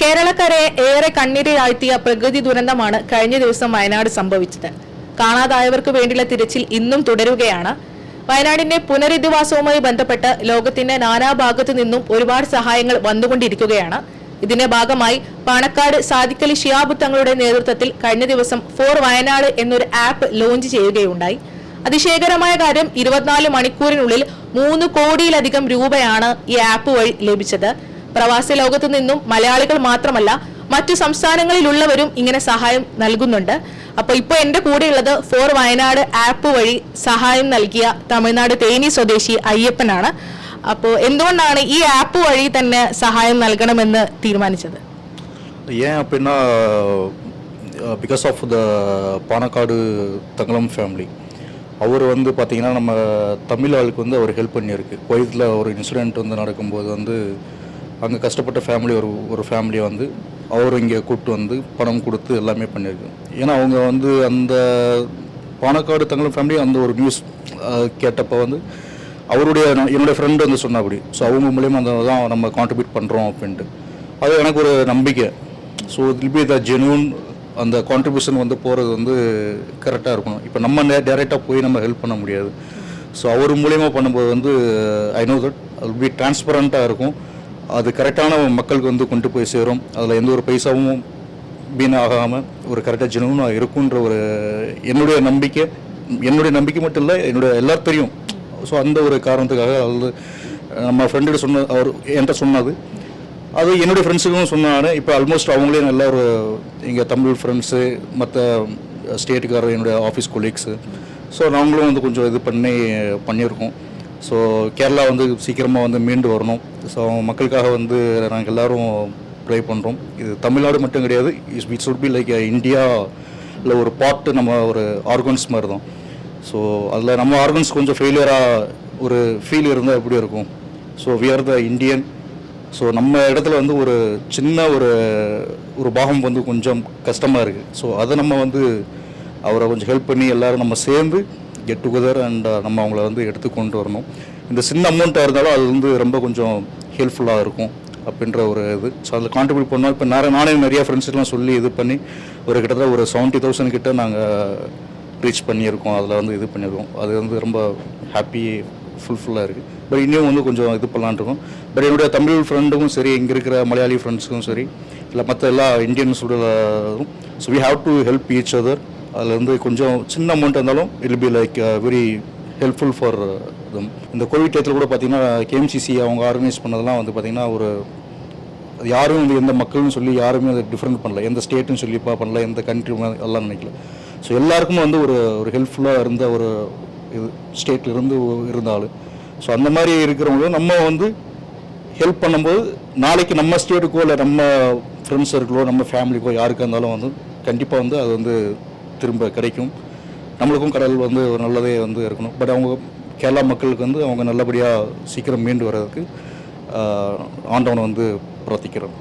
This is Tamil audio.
കേരളക്കരയെ ഏറെ കണ്ണീരിലാഴ്ത്തിയ പ്രകൃതി ദുരന്തമാണ് കഴിഞ്ഞ ദിവസം വയനാട് സംഭവിച്ചത്. കാണാതായവർക്ക് വേണ്ടിയുള്ള തിരച്ചിൽ ഇന്നും തുടരുകയാണ്. വയനാടിന്റെ പുനരധിവാസവുമായി ബന്ധപ്പെട്ട് ലോകത്തിന്റെ നാനാഭാഗത്തു നിന്നും ഒരുപാട് സഹായങ്ങൾ വന്നുകൊണ്ടിരിക്കുകയാണ്. ഇതിന്റെ ഭാഗമായി പാണക്കാട് സാദിക്കലി ഷിയാബു തങ്ങളുടെ നേതൃത്വത്തിൽ കഴിഞ്ഞ ദിവസം ഫോർ വയനാട് എന്നൊരു ആപ്പ് ലോഞ്ച് ചെയ്യുകയുണ്ടായി. അതിശയകരമായ കാര്യം ഇരുപത്തിനാല് മണിക്കൂറിനുള്ളിൽ മൂന്ന് കോടിയിലധികം രൂപയാണ് ഈ ആപ്പ് വഴി ലഭിച്ചത്. പ്രവാസി ലോകത്തു നിന്നും മലയാളികൾ മാത്രമല്ല മറ്റു സംസ്ഥാനങ്ങളിലുള്ളവരും ഇങ്ങനെ സഹായം നൽകുന്നുണ്ട് അപ്പോൾ ഇപ്പോൾ എൻ്റെ കൂടെയുള്ളത് ഫോർ വയനാട് ആപ്പ് വഴി സഹായം നൽകിയ തമിഴ്നാട് തേനി സ്വദേശി അയ്യപ്പനാണ് അപ്പോൾ എന്തുകൊണ്ടാണ് ഈ ആപ്പ് വഴി തന്നെ സഹായം നൽകണമെന്ന് തീരുമാനിച്ചത് ஏன் அப்படின்னா because of the Panakkad தங்கலம் family அவர் வந்து பார்த்தீங்கன்னா நம்ம தமிழ் ஆளுக்கு வந்து அவர் ஹெல்ப் பண்ணியிருக்கு குவைத்தில் ஒரு இன்சிடெண்ட் வந்து நடக்கும்போது வந்து அங்கே கஷ்டப்பட்ட ஃபேமிலி ஒரு ஒரு ஃபேமிலியை வந்து அவர் இங்கே கூப்பிட்டு வந்து பணம் கொடுத்து எல்லாமே பண்ணியிருக்கோம் ஏன்னா அவங்க வந்து அந்த பானக்காடு தங்களும் ஃபேமிலி அந்த ஒரு நியூஸ் கேட்டப்போ வந்து அவருடைய நான் என்னுடைய ஃப்ரெண்டு வந்து சொன்னா அப்படி ஸோ அவங்க மூலியமாக அந்த தான் நம்ம கான்ட்ரிபியூட் பண்ணுறோம் அப்படின்ட்டு. அது எனக்கு ஒரு நம்பிக்கை. So it be the genuine அந்த கான்ட்ரிபியூஷன் வந்து போகிறது வந்து கரெக்டாக இருக்கணும். இப்போ நம்ம டேரெக்டாக போய் நம்ம ஹெல்ப் பண்ண முடியாது. ஸோ அவர் மூலியமாக பண்ணும்போது வந்து ஐ நோ தட் அது பி டிரான்ஸ்பரண்ட்டாக இருக்கும். அது கரெக்டான மக்களுக்கு வந்து கொண்டு போய் சேரும். அதில் எந்த ஒரு பைசாவும் வீண் ஆகாமல் ஒரு கரெக்டாக ஜெனுவனாக இருக்குன்ற ஒரு என்னுடைய நம்பிக்கை. என்னுடைய நம்பிக்கை மட்டும் இல்லை என்னுடைய எல்லாரும் தெரியும். ஸோ அந்த ஒரு காரணத்துக்காக அது நம்ம ஃப்ரெண்டு சொன்ன அவர் என்கிட்ட சொன்னது. அது என்னுடைய ஃப்ரெண்ட்ஸுக்கும் சொன்னாங்க. இப்போ ஆல்மோஸ்ட் அவங்களே நல்ல ஒரு எங்கள் தமிழ் ஃப்ரெண்ட்ஸு மற்ற ஸ்டேட்டுக்காரர் என்னுடைய ஆஃபீஸ் கொலீக்ஸு ஸோ நாங்களும் வந்து கொஞ்சம் இது பண்ணி பண்ணியிருக்கோம். ஸோ கேரளா வந்து சீக்கிரமாக வந்து மீண்டு வரணும். ஸோ மக்களுக்காக வந்து நாங்கள் எல்லாரும் ப்ரே பண்ணுறோம் இது தமிழ்நாடு மட்டும் கிடையாது. இட் சுட் பி லைக் இந்தியாவில் ஒரு பாட்டு நம்ம ஒரு ஆர்கன்ஸ் மாதிரி தான் ஸோ அதில் நம்ம ஆர்கன்ஸ் கொஞ்சம் ஃபெயிலியராக ஒரு ஃபீல் இருந்தால் எப்படி இருக்கும்? So we are the Indian so நம்ம இடத்துல வந்து ஒரு சின்ன ஒரு ஒரு பாகம் வந்து கொஞ்சம் கஷ்டமாக இருக்குது ஸோ அதை நம்ம வந்து அவரை கொஞ்சம் ஹெல்ப் பண்ணி எல்லோரும் நம்ம சேர்ந்து கெட் டுகெதர் அண்ட் நம்ம அவங்கள வந்து எடுத்து கொண்டு வரணும். இந்த சின்ன அமௌண்ட்டாக இருந்தாலும் அது வந்து ரொம்ப கொஞ்சம் ஹெல்ப்ஃபுல்லாக இருக்கும் அப்படின்ற ஒரு இது. ஸோ அதில் கான்ட்ரிபியூட் பண்ணோம். இப்போ நிறைய நானே நிறையா ஃப்ரெண்ட்ஸ்லாம் சொல்லி இது பண்ணி ஒரு கிட்டத்தட்ட ஒரு செவன்ட்டி தௌசண்ட் கிட்ட நாங்கள் ரீச் பண்ணியிருக்கோம். அதில் வந்து இது பண்ணியிருக்கோம். அது வந்து ரொம்ப ஹாப்பி ஃபுல்ஃபுல்லாக இருக்குது பட் இன்னும் வந்து கொஞ்சம் இது பண்ணலான்னு பட் என்னுடைய தமிழ் ஃப்ரெண்டுக்கும் சரி இங்கே இருக்கிற மலையாளி ஃப்ரெண்ட்ஸுக்கும் சரி இல்லை மற்ற எல்லா இந்தியன்ஸோட so we have to help each other அதில் வந்து கொஞ்சம் சின்ன அமௌண்ட் இருந்தாலும் it be like very helpful for them இந்த கோவிட் டயத்தில் கூட பார்த்தீங்கன்னா கேஎம்சிசி அவங்க ஆர்கனைஸ் பண்ணதெல்லாம் வந்து பார்த்திங்கன்னா ஒரு அது யாரும் வந்து எந்த மக்கள்னு சொல்லி யாருமே அதை டிஃப்ரெண்ட் பண்ணல. எந்த ஸ்டேட்டுன்னு சொல்லி பண்ணல. எந்த கண்ட்ரி எல்லாம் நினைக்கல. ஸோ எல்லாருக்கும் வந்து ஒரு ஒரு ஹெல்ப்ஃபுல்லாக இருந்த ஒரு இது ஸ்டேட்டில் இருந்து இருந்தாலும் ஸோ அந்த மாதிரி இருக்கிறவங்களும் நம்ம வந்து ஹெல்ப் பண்ணும்போது நாளைக்கு நம்ம ஸ்டேட்டுக்கோ இல்லை நம்ம ஃப்ரெண்ட்ஸ் சர்க்கிளோ நம்ம ஃபேமிலிக்கோ யாருக்காக இருந்தாலும் வந்து கண்டிப்பாக வந்து அது வந்து திரும்ப கிடைக்கும். நம்மளுக்கும் கடல் வந்து ஒரு நல்லதே வந்து இருக்கணும். பட் அவங்க கேரளா மக்களுக்கு வந்து அவங்க நல்லபடியாக சீக்கிரம் மீண்டு வர்றதுக்கு ஆண்டவனை வந்து பிரார்த்திக்கிறோம்.